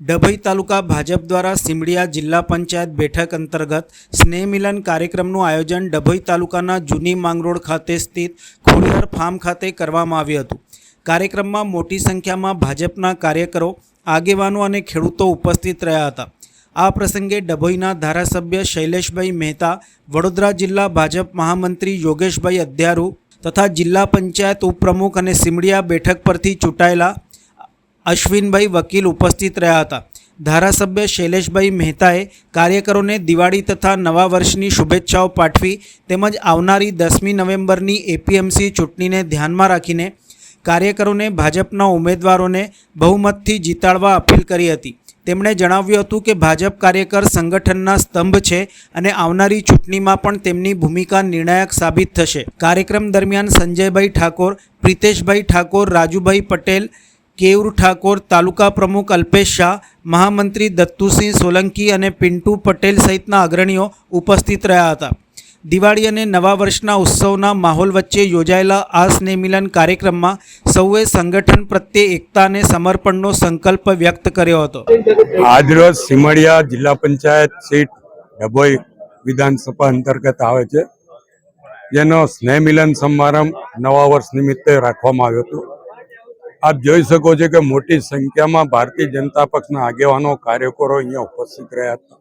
ડભોઈ તાલુકા ભાજપ દ્વારા સિમડિયા જિલ્લા પંચાયત બેઠક અંતર્ગત સ્નેહ મિલન કાર્યક્રમનું આયોજન ડભોઈ તાલુકાના જૂની માંગરોળ ખાતે સ્થિત ખોડિયાર ફાર્મ ખાતે કરવામાં આવ્યું હતું. કાર્યક્રમમાં મોટી સંખ્યામાં ભાજપના કાર્યકરો, આગેવાનો અને ખેડૂતો ઉપસ્થિત રહ્યા હતા. આ પ્રસંગે ડભોઈના ધારાસભ્ય શૈલેષભાઈ મહેતા, વડોદરા જિલ્લા ભાજપ મહામંત્રી યોગેશભાઈ અધ્યારુ તથા જિલ્લા પંચાયત ઉપપ્રમુખ અને સિમડિયા બેઠક પરથી ચૂંટાયેલા અશ્વિનભાઈ વકીલ ઉપસ્થિત રહ્યા હતા. ધારાસભ્ય શૈલેષભાઈ મહેતાએ કાર્યકરોને દિવાળી તથા નવા વર્ષની શુભેચ્છાઓ પાઠવી તેમજ આવનારી દસમી નવેમ્બરની એપીએમસી ચૂંટણીને ધ્યાનમાં રાખીને કાર્યકરોને ભાજપના ઉમેદવારોને બહુમતથી જીતાડવા અપીલ કરી હતી. તેમણે જણાવ્યું હતું કે ભાજપ કાર્યકર સંગઠનના સ્તંભ છે અને આવનારી ચૂંટણીમાં પણ તેમની ભૂમિકા નિર્ણાયક સાબિત થશે. કાર્યક્રમ દરમિયાન સંજયભાઈ ઠાકોર, પ્રિતેશભાઈ ઠાકોર, રાજુભાઈ પટેલ કેયુર ઠાકોર, તાલુકા પ્રમુખ અલ્પેશ શાહ, મહામંત્રી દત્તુસિંહ સોલંકી અને પિન્ટુ પટેલ સહિતના અગ્રણીઓ ઉપસ્થિત રહ્યા હતા. દિવાળી અને નવા વર્ષના ઉત્સવના માહોલ વચ્ચે યોજાયેલા આ સ્નેહ મિલન કાર્યક્રમમાં સૌએ સંગઠન પ્રત્યે એકતા અને સમર્પણનો સંકલ્પ વ્યક્ત કર્યો હતો. આજરોજ સિમડિયા જિલ્લા પંચાયત સીટ ડભોઈ વિધાનસભા અંતર્ગત આવે છે. જેનો સ્નેહ મિલન સમારંભ નવા વર્ષ નિમિત્તે રાખવામાં આવ્યો હતો. આપ જોઈ શકો છો કે મોટી સંખ્યામાં ભારતીય જનતા પક્ષના આગેવાનો, કાર્યકરો અહીંયા ઉપસ્થિત રહ્યા હતા.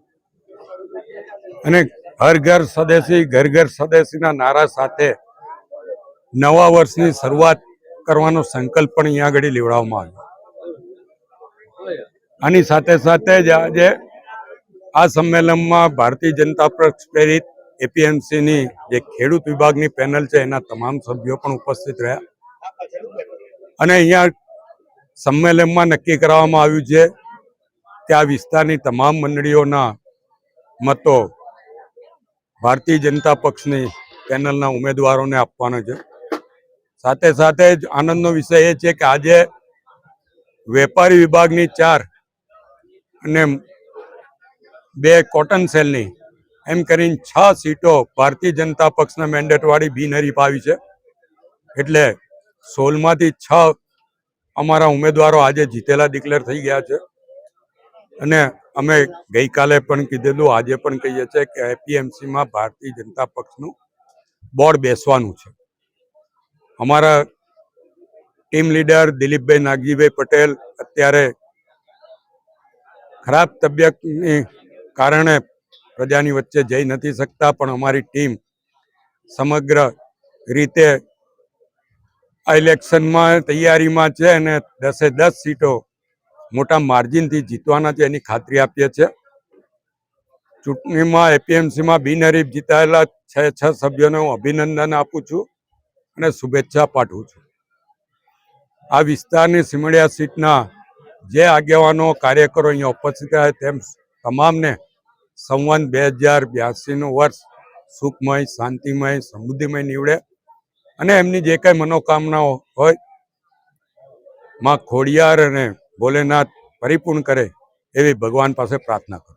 અને હર ઘર સ્વદેશી, ઘર ઘર સ્વદેશીના નારા સાથે નવા વર્ષની શરૂઆત કરવાનો સંકલ્પ પણ અહીંયા આગળ લેવડાવવામાં આવ્યો. આની સાથે સાથે જ આજે આ સંમેલનમાં ભારતીય જનતા પક્ષ પ્રેરિત એપીએમસીની જે ખેડૂત વિભાગની પેનલ છે, એના તમામ સભ્યો પણ ઉપસ્થિત રહ્યા. અને અહીંયા સંમેલનમાં નક્કી કરવામાં આવ્યું છે કે આ વિસ્તારની તમામ મંડળીઓના મતો ભારતીય જનતા પક્ષની પેનલના ઉમેદવારોને આપવાનો છે. સાથે સાથે જ આનંદનો વિષય એ છે કે આજે વેપારી વિભાગની ચાર અને બે કોટન સેલની એમ કરીને છ સીટો ભારતીય જનતા પક્ષના મેન્ડેટવાળી બિનહરીફ આવી છે. એટલે સોળમાંથી છ અમારા ઉમેદવારો આજે જીતેલા ડિક્લેર થઈ ગયા છે. અને અમે ગઈકાલે પણ કીધેલું, આજે પણ કહીએ છીએ કે એપીએમસીમાં ભારતીય જનતા પક્ષનું બોર્ડ બેસવાનું છે. અમારા ટીમ લીડર દિલીપભાઈ નાગજીભાઈ પટેલ અત્યારે ખરાબ તબિયતની કારણે પ્રજાની વચ્ચે જઈ નથી શકતા, પણ અમારી ટીમ સમગ્ર રીતે આ ઇલેક્શનમાં તૈયારીમાં છે અને દસે દસ સીટો મોટા માર્જિનથી જીતવાના છે એની ખાતરી આપીએ છીએ. ચૂંટણીમાં એપીએમસીમાં બિનહરીફ જીતાયેલા છ છ સભ્યોને હું અભિનંદન આપું છું અને શુભેચ્છા પાઠવું છું. આ વિસ્તારની સિમડિયા સીટના જે આગેવાનો, કાર્યકરો અહીંયા ઉપસ્થિત રહ્યા તેમ તમામને સંવંત બે હજાર બ્યાસીનું વર્ષ સુખમય, શાંતિમય, સમૃદ્ધિમય નીવડે. અને એમની જે કંઈ મનોકામનાઓ હોય, માં ખોડિયાર અને ભોલેનાથ પરિપૂર્ણ કરે એવી ભગવાન પાસે પ્રાર્થના કરું.